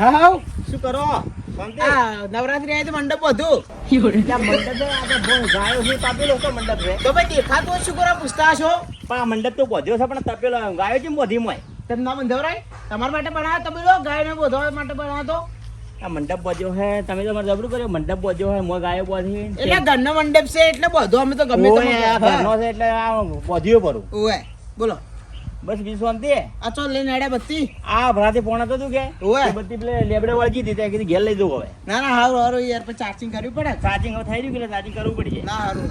હા. હા શું કરો? નવરાત્રી આવી તો મંડપ બધું મંડપ છે, આ તો ગાયો છે, તપેલો છે મંડપ. ભાઈ દેખાતું શું કરવા પૂછતા છો પણ આ મંડપ તો બધ્યો છે પણ તપેલો ગાયો છે બધી મોય તમે ના બંધાવરાય તમારા માટે બનાવ્યો તમે ગાયને બોધવા માટે બનાવ્યો તો. આ મંડપ બધ્યો હે તમે તો મને જબરું કર્યો મંડપ બધ્યો હે મોય ગાયો બધી એટલે ઘરનો મંડપ છે એટલે બધો અમે તો ગમે તો ઘરનો છે એટલે આ બધ્યો પડું ઓય બોલો. બસ બીજું શાંતિ આ ચો લઈને આડ્યા બત્તી આ ભરાથી પોણા તો તું કે? ઓય. બત્તી પેલે લેબડે વળગી હતી ત્યાં કીધું ઘેર લઈ દઉં હવે. ના ના હારું હારું યાર પછી ચાર્જિંગ કરવી પડે. ચાર્જિંગ હવે થઈ રહ્યું કે ચાર્જિંગ કરવું પડશે ના હારું.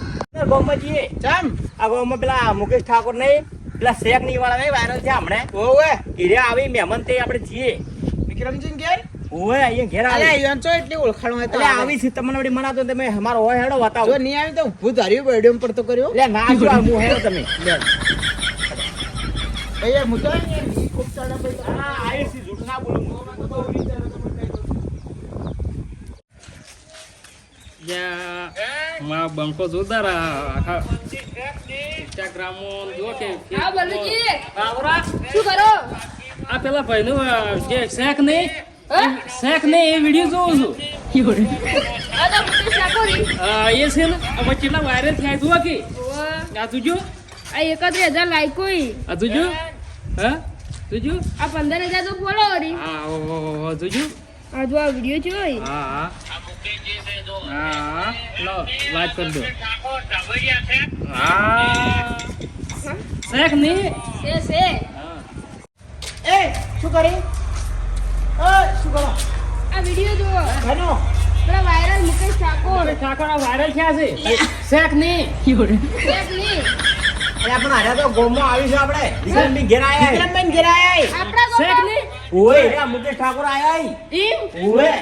ગામમાં જઈએ ચમ. આ ગામમાં પેલા મુકેશ ઠાકોર નહીં પેલા શેખની વાળા નહીં વાયરલ છે હમણે. ઓવે. ઘીરે આવી મહેમાન તે આપણે છીએ. વિક્રમજી ઘેર? ઓય અહીંયા ઘેર આવે. અલ્યા યંચો એટલી ઓળખાણ હોય તો આવી? છે તમને વળી મનાતો તમે અમારો હોય હેડો જો બતાવો નહીં આવી તો ઊભું ધાર્યું પડ્યો પર તો કર્યો. અલ્યા ના જો હું હેડો તમે? ભાઈ યાર હું તો યાર ખૂબ ચાલે ભાઈ. હા આવી છે જૂઠ ના બોલું. માં બંકો જોરદાર આ આખા ઇન્સ્ટાગ્રામ જો કે હા બલુજી. આવરા શું કરો? આ પેલા જે શેખ નહીં શેખ નહીં એ વીડિયો જોઉં છું. આ તો મુકેશ ઠાકોરી અ, એ છે ને હવે કેટલા વાયરલ થયા તું કે. આ તું આ એકત્રીસ હજાર લાઈકોઈ આ તું જો હા? તું આ પંદર હજાર તો ફોલોવરી હા ઓ, ઓ, ઓ, ઓ, આ જો આ વીડિયો જોઈ હા હા. લો વાત કરી દો. હા. શેખ નહીં છે છે. એ શું કરી? એ શું કરો? આ વીડિયો જુઓ. ઘરનો પેલા વાયરલ મુકેશ ઠાકોર. ઠાકોર આ વાયરલ થયા છે. શેખ નહીં શેખ નહીં એટલે પણ હારે તો ગોમમાં આવી છે આપણે. વિક્રમભાઈ ઘેર આયા વિક્રમબેન ઘેર આયા આપણા શેખ ગામમાં ઓય એટલે મુકેશ ઠાકોર આયા એમ ઓય.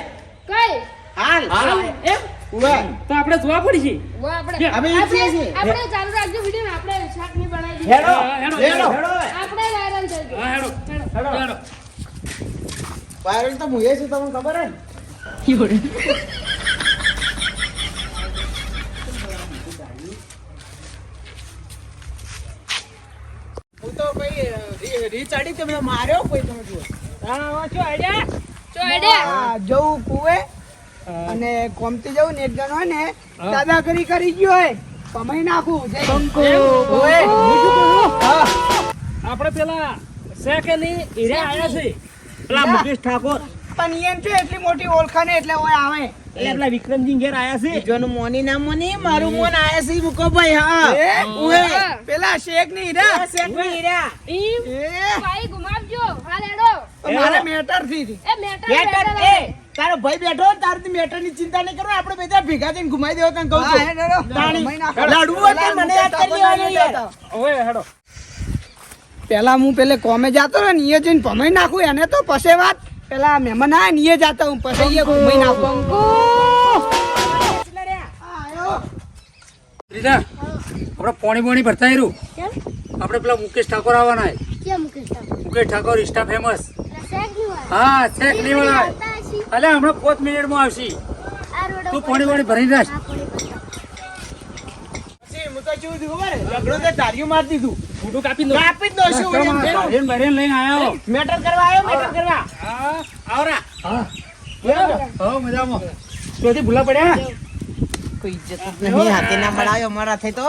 કઈ? હાલ. હાલ. એમ? ઓવે તો આપણે જોવા પડી વો આપણે અમે ઈ છીએ છીએ. આપણે આપણે ચાલુ રાખજો વીડિયો આપણે શાકની બનાવી હેડો. હેડો. હેડો, હેડો. આપણે વાયરલ થઈ ગયું. હા હેડો. હેડો. હેડો. વાયરલ તો હું છે તમને ખબર હે ને? હું તો ભાઈ રીચાડી ચડી માર્યો કોઈ તમે જુઓ. હા જવું કુવે અને કોમતી જવું ને એક જણ હોય ને દાદા કરી ગયો હોય કમાઈ નાખું. આપણે પેલા શેખની હીરા આયા છે. પેલા મુકેશ ઠાકોર. પણ એમ છે એટલી મોટી ઓળખાને એટલે હોય આવે. એટલે વિક્રમજી ઘેર આયા છે. બીજોનું મોની ના મોની મારું મોન આયા છે મુકો ભાઈ હા. ઓય પેલા શેખની હીરા. શેખની હીરા. એ ભાઈ ગુમાવજો. હાલ હેડો મારે મેટરથી. એ મેટર મેટર મેટર એ તારો ભાઈ બેઠો ને મેટરની ચિંતા નહીં કરો આપણે બધા ભેગા થઈને ઘુમાઈ દેવો તને કહું છું. લડવું હોય મને યાદ કરી લેવાનું યાર. હેડો પેલા હું પેલે કોમે જાતો રહ્યો ને એ જઈને ભમાઈ નાખું એને તો પછી વાત. પેલા મહેમાન આય ને એ જાતો હું પછી એ નાખું આયો. રીતા આપણે પાણી પાણી ભરતા રહ્યું આપણે પેલા મુકેશ ઠાકોર આવવાના મુકેશ ઠાકોર? મુકેશ ઇન્સ્ટા ફેમસની હા શેખ નહીં વાળા અલ્યા અલે હમણાં પાંચ મિનિટમાં આવશે. તું પાણી પાણી ભરી રાખ. પછી હું તો કેવું થયું ખબર? લગડો તે ધાર્યું મારી દીધું. ફોટો કાપી દો. કાપી દો શું ભરીને ભરીને લઈને આવ્યો મેટર કરવા આવ્યો મેટર કરવા. હા આવરા. હા. હો મજામાં. તોથી ભૂલા પડ્યા? કોઈ ઇજ્જત નહીં હાથે ના મળાયો મારા થઈ તો.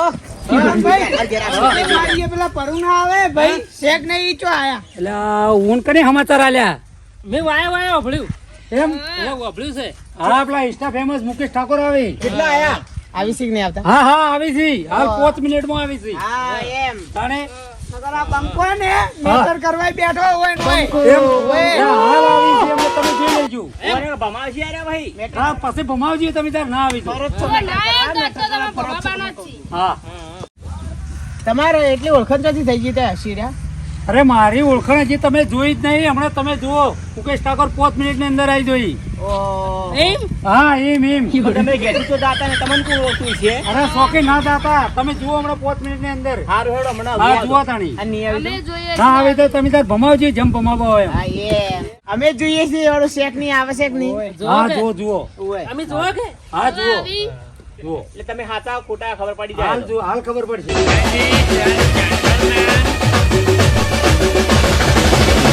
પેલા પરું આવે ભાઈ. શેખ ને ચો આયા? એટલે ઊન કને સમાચાર આલ્યા? મેં વાયા વાયા વાપર્યું એમ? વાપર્યું છે. હા ઇન્સ્ટા ફેમસ મુકેશ ઠાકોર આવે. કેટલા આયા? આવી શીખ નહીં આવતા. હા હા આવી છે હાલ પાંચ મિનિટમાં આવી છે હા એમ. તાણે? બંકો ને મેટર કરવા બેઠો હોય છે પછી ભમાવજો તમે ત્યાં ના આવી તમારે એટલી ઓળખણ નથી થઈ ગઈ ત્યાં શીર્યા? અરે મારી ઓળખાણ હજી તમે જોઈ જ નહીં. હમણાં તમે જુઓ. મુકેશ ઠાકોર પાંચ મિનિટની અંદર આવી જોઈ. એમ? હા એમ એમ. તમે ઘેરથી તો દાતા ને તમને કોણ ઓળખ્યું છે અરે શોખી ના દાતા તમે જુઓ હમણાં પાંચ મિનિટની અંદર. હારું હેડો હમણાં હા જુઓ તાણી. ના આવે તો તમે તાર ભમાવજો જેમ ભમાવો હોય એમ. અમે જોઈએ છીએ ઓળો શેખ નહીં આવે શેખની. હા જુઓ જુઓ. અમે જુઓ કે? હા જુઓ. જુઓ. એટલે તમે હાચા ખોટા ખબર પડી જાય હાલ જો જુઓ હાલ ખબર પડશે.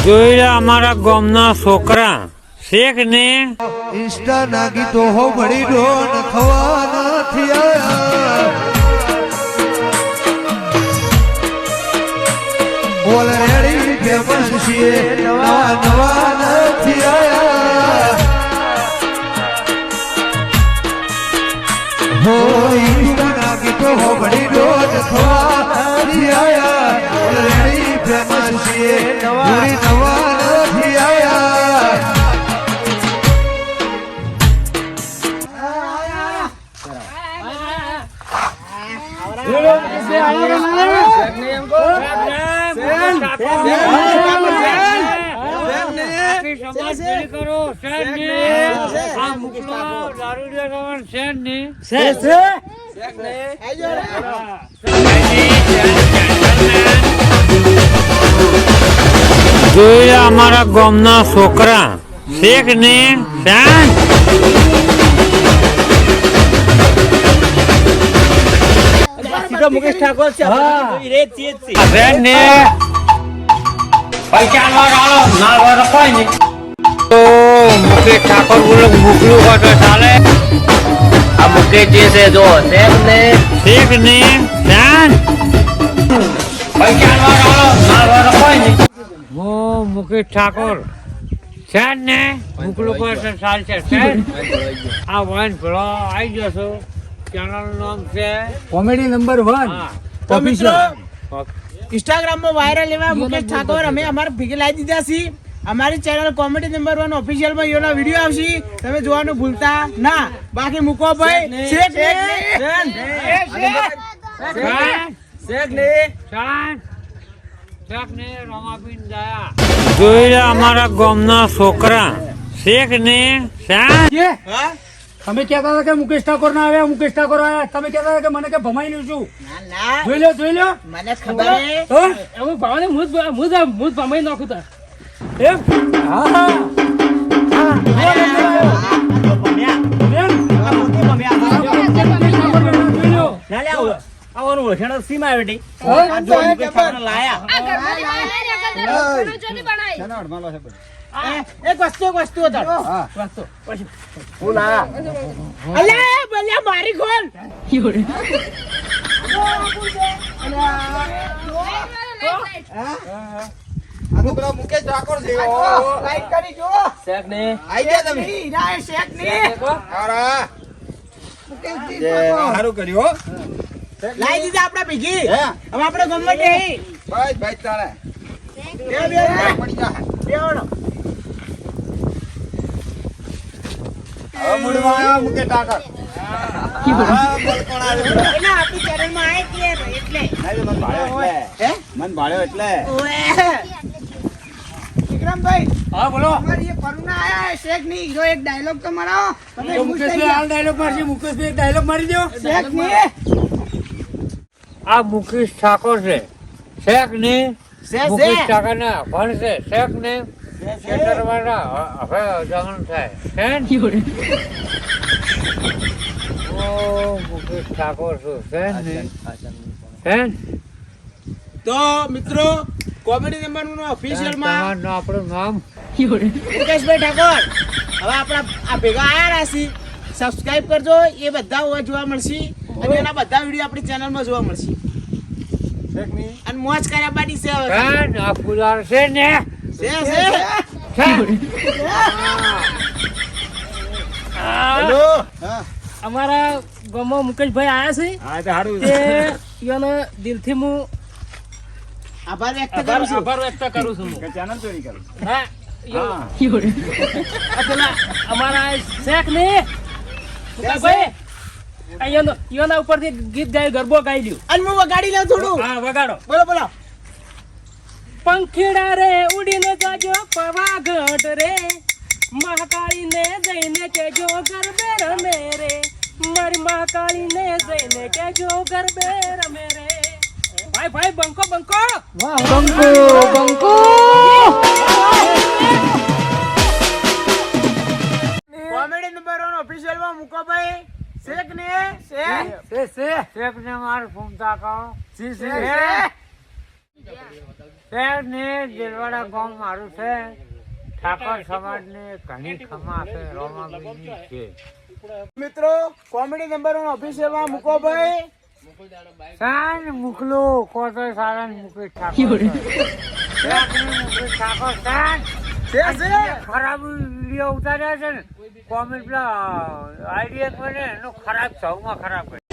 જોઈ લે અમારા ગામના છોકરા શેખ ને ઇન્સ્ટા ના ગીતો હો ભળી ડોન ખવા નથી આયા ઓલરેડી ફેમસ છીએ નવા નવા નથી આયા હો ઇન્સ્ટા ના ગીતો હો ભળી અમારા ગામના છોકરા. શેખ ને શેર ને મુકેશ ઠાકોર છે આપણે જોઈ રે જ છીએ જ છીએ. શેખ ને પૈસા વાળો ના વાળો કોઈ નહીં. તો મુકેશ ઠાકોર બોલો મોકલું હોય તો ચાલે. આ મુકેશ જે છે જો શેખ ને? શેખ ને શાન પૈસા વાળો ના વાળો કોઈ નહીં. હું મુકેશ ઠાકોર. છે ને? મોકલું હોય તો ચાલશે. છે આ વાઈન ભળો આવી જશો છો. ચેનલ નામ છે કોમેડી નંબર વન મિત્રો ઇન્સ્ટાગ્રામમાં વાયરલ એવા મુકેશ ઠાકોર અમે અમારે ભેગી લાવી દીધા છીએ. અમારી ચેનલ કોમેડી નંબર વન ઓફિશિયલમાં એનો વીડિયો આવશે. તમે જોવાનું ભૂલતા ના. બાકી મૂકો ભાઈ. શેખ ને શેખ ને શેખ ને રમાબીન દયા. જોઈ લે અમારા ગામના છોકરા. શેખ ને શાન તમે કહેતા હતા કે મુકેશ ઠાકોર ના આવ્યા મુકેશ ઠાકોર આવ્યા. તમે કહેતા હતા કે મને કે ભમાઈ નું છું. ના ના. જોઈ લો જોઈ લો મને ખબર હું? ભાવને હું જ હું જ હું જ ભમાઈ નાખું તા એમ હા હા હા ના આવવાનું ઓળખાણ સીમા આવી બેટી. હા, લાયા એક વસ્તુ એક વસ્તુ હતો હું લાયા. અલે બલ્યા મારી ખોલ કરી જો. ને. આઈ ગયા તમે. મુકેશજી ઠાકોર. લાઈ દીધા આપડા ભેગી. હવે આપણે ગમે તે બે બે બે. ઓળો. એટલે. આપણી ચેનલમાં આય એટલે એટલે. હે? ઓએ. વિક્રમભાઈ હા બોલો. અમારી એ આયા શેખની જો એક ડાયલોગ તો મરાવો તમે મુકેશભાઈ હાલ ડાયલોગ મારશે મુકેશભાઈ એક ડાયલોગ મારી દો શેખની આ મુકેશ ઠાકોર છે. શેખ ને મુકેશ ઠાકોર ના ભણ છે. શેખ ને ખેતરવાળા હ- હવે જવાનું થાય. છે ઓ મુકેશ ઠાકોર છે ને? ને? તો મિત્રો કોમેડી નંબરનું ઓફિશિયલમાં. તમારું આપણું નામ. મુકેશભાઈ ઠાકોર હવે આપણા આ ભેગા આયા રાશી સબસ્ક્રાઇબ કરજો એ બધા જોવા મળશે. અને એના બધા વીડિયો આપણી ચેનલમાં જોવા મળશે. અને મોજ કર્યા બાડી છે હવે. છે આ ફુલાર છે ને? છે છે. છે? અમારા ગામમાં મુકેશભાઈ આયા છે તે ઈયોનો દિલથી હું આભાર વ્યક્ત કરું છું. આભાર વ્યક્ત કરું છું. હું. હા. ઈયો. આ પેલા અમારા શેખ ને? મુકેશભાઈ આ ઈયોનો- ઈયોના ઉપરથી ગીત ગાય ગરબો ગાઈ લ્યો. અને હું વગાડી લઉં થોડું. હા વગાડો. બોલો બોલો. પંખીડા રે ઉડીને જાજો પવાગઢ રે. મહાકાળી ને જઈને કેજો ગરબે રમે રે. મારી મહાકાળી ને જઈને કેજો ગરબે રમે રે. ભાઈ ભાઈ બંકો બંકો. કોમેડી નંબર વન ઓફિશિયલમાં મૂકો ભાઈ. શેખ ને? શેખ. છે છે શેખ. ને માર ફૂમતા કહો શેખ. છે ને દિલવાડા ગામ મારું છે. ઠાકોર સમાજ ને ઘણી ખમા છે રોમાબીની છે. મિત્રો કોમેડી નંબર વન ઓફિસિયલમાં મૂકો ભાઈ. સાન મુકલો કોતો સારા મુકે ઠાકોર મુકેશ ઠાકોર સાન ખરાબ વીડિયો ઉતાર્યા છે ને કોમેન્ટ પેલા આઈડિયા મને એનો ખરાબ સૌમાં ખરાબ